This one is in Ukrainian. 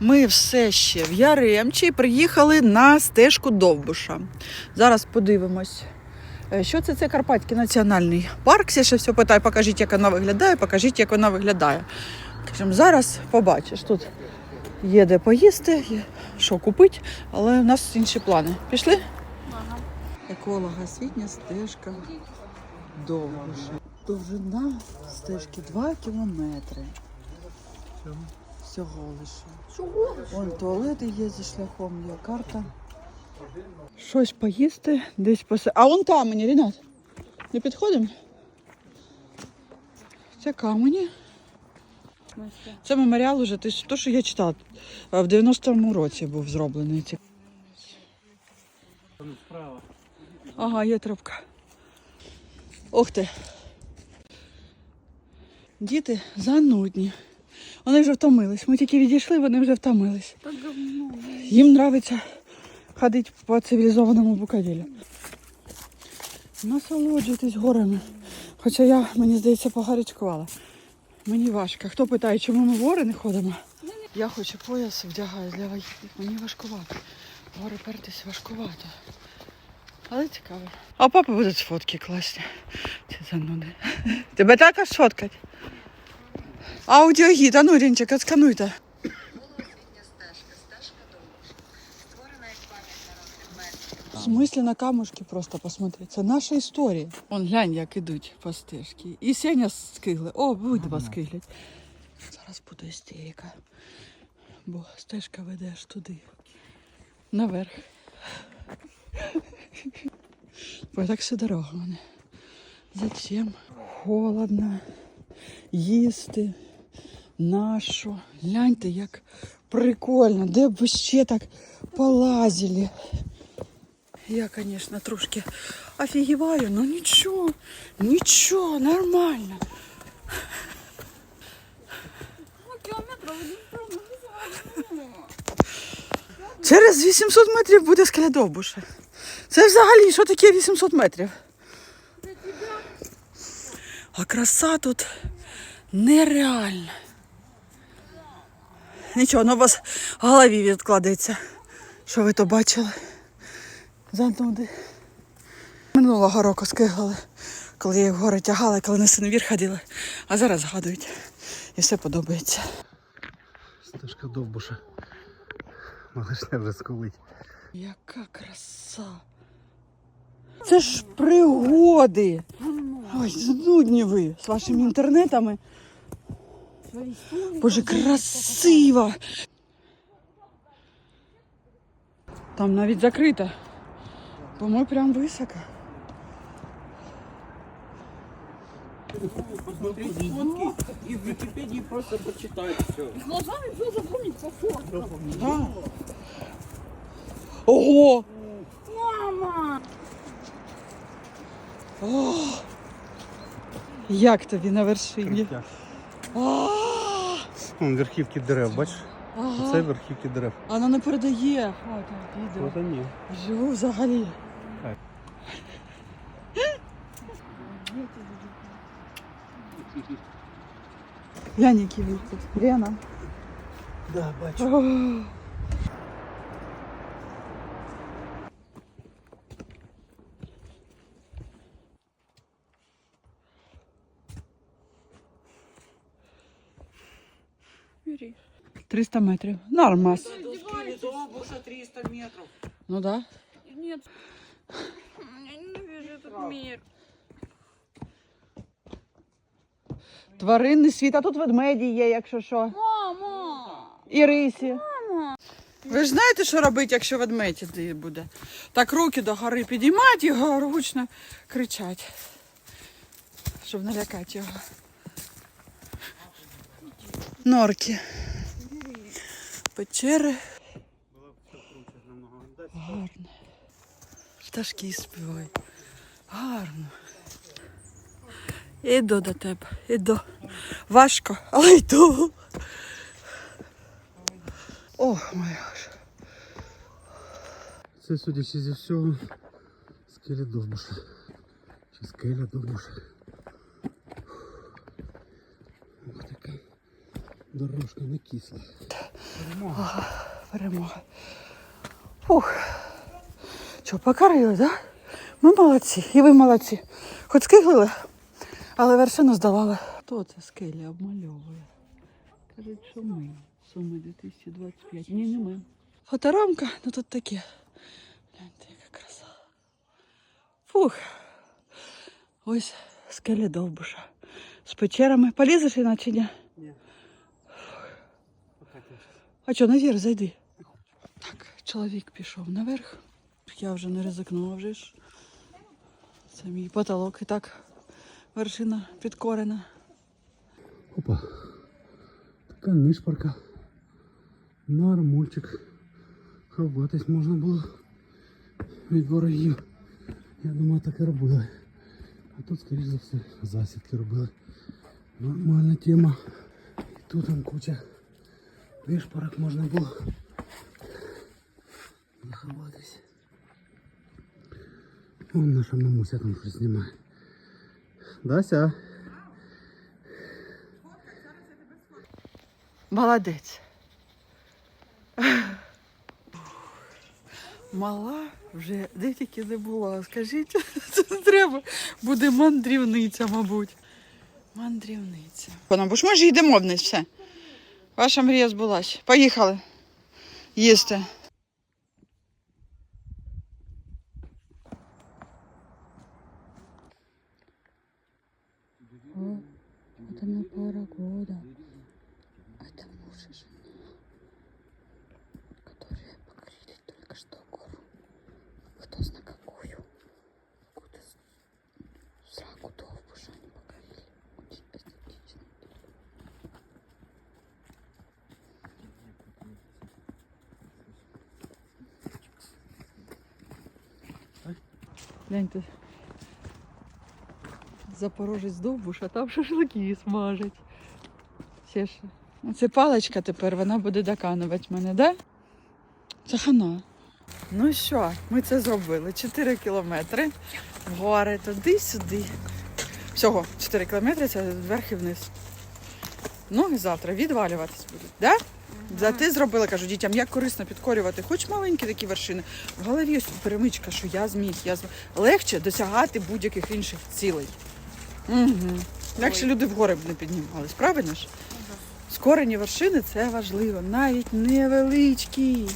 Ми все ще в Яремчі приїхали на стежку Довбуша. Зараз подивимось. е, Що це? Це Карпатський національний парк. Я ще все питаю, покажіть, як вона виглядає, покажіть, як вона виглядає. Кажемо, зараз побачиш. Тут є де поїсти, є що купити, але в нас інші плани. Пішли? Еколога освітня стежка Довбуша. Довжина стежки 2 кілометри. Всього лише. Вон туалети є зі шляхом, є карта. Щось поїсти, десь посе. А вон камені, Рінат. Не підходимо? Це камені. Це меморіал уже, те, що- я читала. В 90-му році був зроблений. Ага, є трубка. Ух ти. Діти занудні. Вони вже втомились. Ми тільки відійшли, вони вже втомились. Їм подобається ходити по цивілізованому Буковелю. Насолоджуйтесь горами. Хоча я, мені здається, погарячкувала. Мені важко. Хто питає, чому ми в гори не ходимо? Я хочу пояс вдягаю для вагітних. Мені важкувато. Гори пертись важкувато. Але цікаво. А папа будуть фотки класні. Ці зануди. Тебе також сфоткать? Аудіогід, а ну, Рінчик, отскануйте. В смысле на камушки просто посмотри. Це наша історія. Вон глянь, як ідуть по стежці. І Сеня скигли. О, видва скиглять. Зараз буде істерика. Бо стежка веде аж туди. Наверх. Бо так всю дорогу вони. Зачем? Холодно. Їсти. Нащо? Гляньте, як прикольно. Де б ви ще так полазили. Я, конечно, трошки офігіваю, но нічого, нічого, нормально. Ну, прямо. Через 800 метрів буде скалядовбуша. Це взагалі що таке 800 метрів? А краса тут нереальна. Нічого, ну у вас в голові відкладеться. Що ви то бачили? Зануди. Минулого року скигали, коли я в гори тягала, коли на синовір ходила. А зараз згадують. І все подобається. Стежка довбуша. Малишня вже скулить. Яка краса. Це ж пригоди. Ой, знудні ви з вашими інтернетами. Боже, красиво. Там навіть закрито. Бо ми прям високо. И в Википедии просто почитать все. Глазами все запомнить по фото. Да. Ого! О! Як тобі на вершині? Вон верхівки дерев, бачиш? Це верхівки дерев. А Вона не передає. О, так, відео. От вони. Живу взагалі. Так. Глянь, який вихід. Лена. Да, бачу. О. Бери. 300 метрів. Нормас. 300 метров. Ну да. Нет. Я ненавижу этот мир. Тваринний світ, а тут ведмеді є, якщо що. Мама! І рисі. Ви ж знаєте, що робити, якщо ведмедь іде буде? Так руки до гори підіймати і гучно кричати, щоб налякати його. Норки. Печери. Гарно. Пташки співають. Гарно. Іду до тебе, іду. Важко, але йду. Ох, моя ж. Це, судячи зі всього, скеля довбуша. Чи скеля довбуша. Ох, така дорожка не кисла. Ага, Перемога. Фух. Що, покорили, так? Да? Ми молодці, і ви молодці. Хоч скиглили, але вершину здавали. Хто це скелі обмальовує? Кажуть, що ми. Суми 2025. Ні, не ми. Фоторамка, ну тут таке. Гляньте, яка краса. Фух. Ось скеля довбуша. З печерами. Полізеш іначе ні? Ні. А що, наверх зайди. Так, чоловік пішов наверх. Я вже не ризикнула вже ж. Це мій потолок і так вершина підкорена. Опа. Така нишпорка. Нормульчик. Ховатись можна було від ворогів. Я думаю, так і робили. А тут, скоріш за все, засідки робили. Нормальна тема. І тут там куча нишпорок можна було заховатись. Вон наша мамуся там щось знімає. Дася. Молодець. Мала вже де тільки не була. Скажіть, це треба. Буде мандрівниця, мабуть. Мандрівниця. Бо ж ми ж йдемо вниз, все. Ваша мрія збулась. Поїхали. Їсти. О, это на пара года. Это муж и жена, которые покорили только что гору. Кто знает Гляньте. Запорожець довбуш, а там шашлики смажать. Ще ж. Це паличка тепер, вона буде доканувати мене, да? Це хана. Ну що, ми це зробили. 4 кілометри в гори, туди-сюди. Всього 4 кілометри це вверх і вниз. Ну і завтра відвалюватись будуть, да? За ти зробила, кажу дітям, як корисно підкорювати, хоч маленькі такі вершини. В голові ось перемичка, що я зміг, я зміг. Легше досягати будь-яких інших цілей. Угу. Легше люди в гори б не піднімались, правильно ж? Скорені вершини це важливо, навіть невеличкі.